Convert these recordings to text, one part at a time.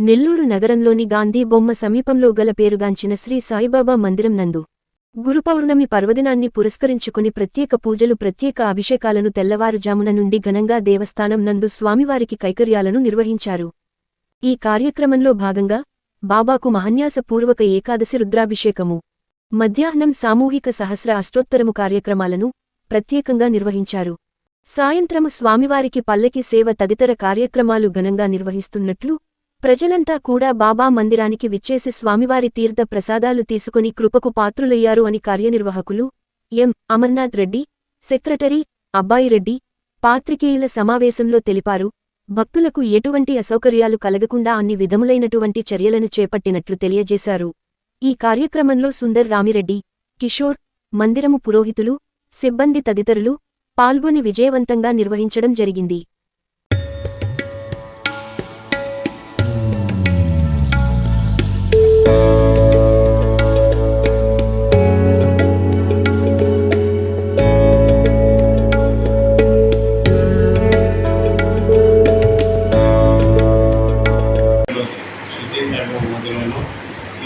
నెల్లూరు నగరంలోని గాంధీ బొమ్మ సమీపంలో గల పేరుగాంచిన శ్రీ సాయిబాబా మందిరం నందు గురుపౌర్ణమి పర్వదినాన్ని పురస్కరించుకుని ప్రత్యేక పూజలు ప్రత్యేక అభిషేకాలను తెల్లవారుజామున నుండి ఘనంగా దేవస్థానం నందు స్వామివారికి కైకర్యాలను నిర్వహించారు. ఈ కార్యక్రమంలో భాగంగా బాబాకు మహన్యాసపూర్వక ఏకాదశి రుద్రాభిషేకము మధ్యాహ్నం సామూహిక సహస్ర అష్టోత్తరము కార్యక్రమాలను ప్రత్యేకంగా నిర్వహించారు. సాయంత్రము స్వామివారికి పల్లకి సేవ తదితర కార్యక్రమాలు ఘనంగా నిర్వహిస్తున్నట్లు ప్రజలంతా కూడా బాబా మందిరానికి విచ్చేసి స్వామివారి తీర్థ ప్రసాదాలు తీసుకుని కృపకు పాత్రులయ్యారు అని కార్యనిర్వాహకులు ఎం. అమర్నాథ్ రెడ్డి సెక్రటరీ అబ్బాయిరెడ్డి పాత్రికేయుల సమావేశంలో తెలిపారు. భక్తులకు ఎటువంటి అసౌకర్యాలు కలగకుండా అన్ని విధములైనటువంటి చర్యలను చేపట్టినట్లు తెలియజేశారు. ఈ కార్యక్రమంలో సుందర్ రామిరెడ్డి కిషోర్ మందిరము పురోహితులు సిబ్బంది తదితరులు పాల్గొని విజయవంతంగా నిర్వహించడం జరిగింది.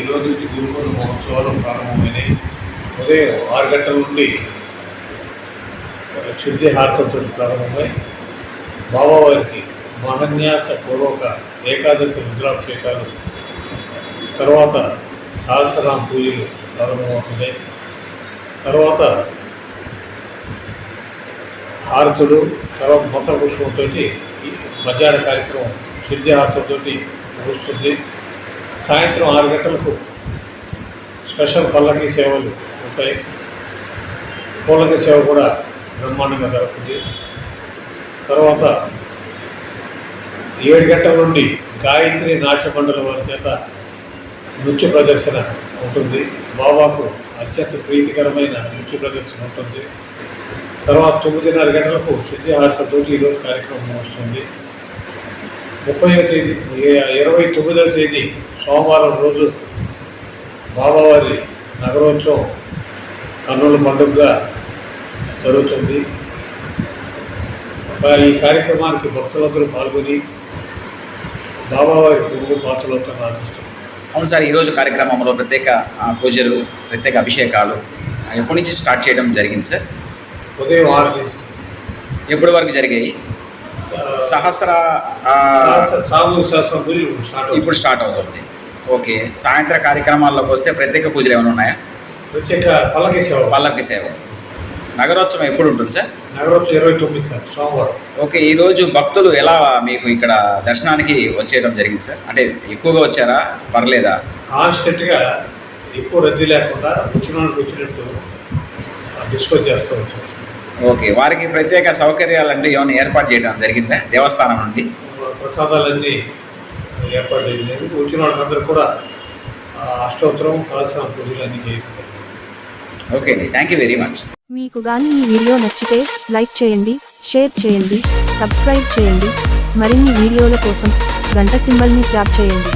ఈరోజు నుంచి గురుకుల మహోత్సవాలు ప్రారంభమైనాయి. ఉదయం ఆరు గంటల నుండి శుద్ధి హారతంతో ప్రారంభమై బాబావారికి మహన్యాస పూర్వక ఏకాదశి రుద్రాభిషేకాలు తర్వాత సహస్రనామ పూజలు ప్రారంభమవుతున్నాయి. తర్వాత హారతులు తర్వాత మొత్త పుష్పంతో మధ్యాహ్న కార్యక్రమం శుద్ధి హారతంతో ముగుస్తుంది. సాయంత్రం ఆరు గంటలకు స్పెషల్ పల్లకి సేవలు ఉంటాయి. పల్లకి సేవ కూడా బ్రహ్మాండంగా జరుగుతుంది. తర్వాత ఏడు గంటల నుండి గాయత్రి నాట్యమండలి వారి చేత నృత్య ప్రదర్శన ఉంటుంది. బాబాకు అత్యంత ప్రీతికరమైన నృత్య ప్రదర్శన ఉంటుంది. తర్వాత తొమ్మిదిన్నర గంటలకు శుద్ధిహారతతో ఈరోజు కార్యక్రమం వస్తుంది. ముప్పైవ తేదీ ఇరవై తొమ్మిదవ తేదీ సోమవారం రోజు బాబావారి నగరోత్సవం కన్నుల పండుగగా జరుగుతుంది. ఈ కార్యక్రమానికి భక్తులందరూ పాల్గొని బాబావారి పురుగు పాత్రలతో ప్రార్థిస్తున్నారు అవును సార్ ఈరోజు కార్యక్రమంలో ప్రత్యేక పూజలు ప్రత్యేక అభిషేకాలు ఎప్పటి నుంచి స్టార్ట్ చేయడం జరిగింది సార్? ఉదయం ఆరు ఎప్పటి వరకు జరిగాయి? సహస్ర. ఇప్పుడు స్టార్ట్ అవుతుంది. ఓకే. సాయంత్ర కార్యక్రమాల్లోకి వస్తే ప్రత్యేక పూజలు ఏమైనా ఉన్నాయా? ప్రత్యేక పల్లకి సేవ. పల్లకి సేవ. నగరోత్సవం ఎప్పుడు ఉంటుంది సార్? నగరోత్సవం ఇరవై తొమ్మిది సార్ సోమవారం. ఓకే ఈరోజు భక్తులు ఎలా మీకు ఇక్కడ దర్శనానికి వచ్చేయడం జరిగింది సార్? అంటే ఎక్కువగా వచ్చారా? పర్లేదా? కాన్స్టెంట్గా ఎక్కువ రద్దీ లేకుండా వచ్చిన వచ్చినట్టు డిస్పోజ్ చేస్తూ వచ్చాం ఓకే వారికి ప్రత్యేక సౌకర్యాలు అంటే ఏమైనా ఏర్పాటు చేయడం జరిగిందా? దేవస్థానం నుండి? ప్రసాదాలన్నీ ఏర్పాటు చేయలేదు వచ్చిన వాళ్ళందరూ కూడా ఆ, అష్టోత్తరం సహస్రం పూజలు అన్నీ చేయడం ఓకే అండి. Thank you very much. మీకు గాని ఈ వీడియో నచ్చితే లైక్ చేయండి షేర్ చేయండి సబ్స్క్రైబ్ చేయండి. మరిన్ని వీడియోల కోసం గంట సింబల్ని ట్యాప్ చేయండి.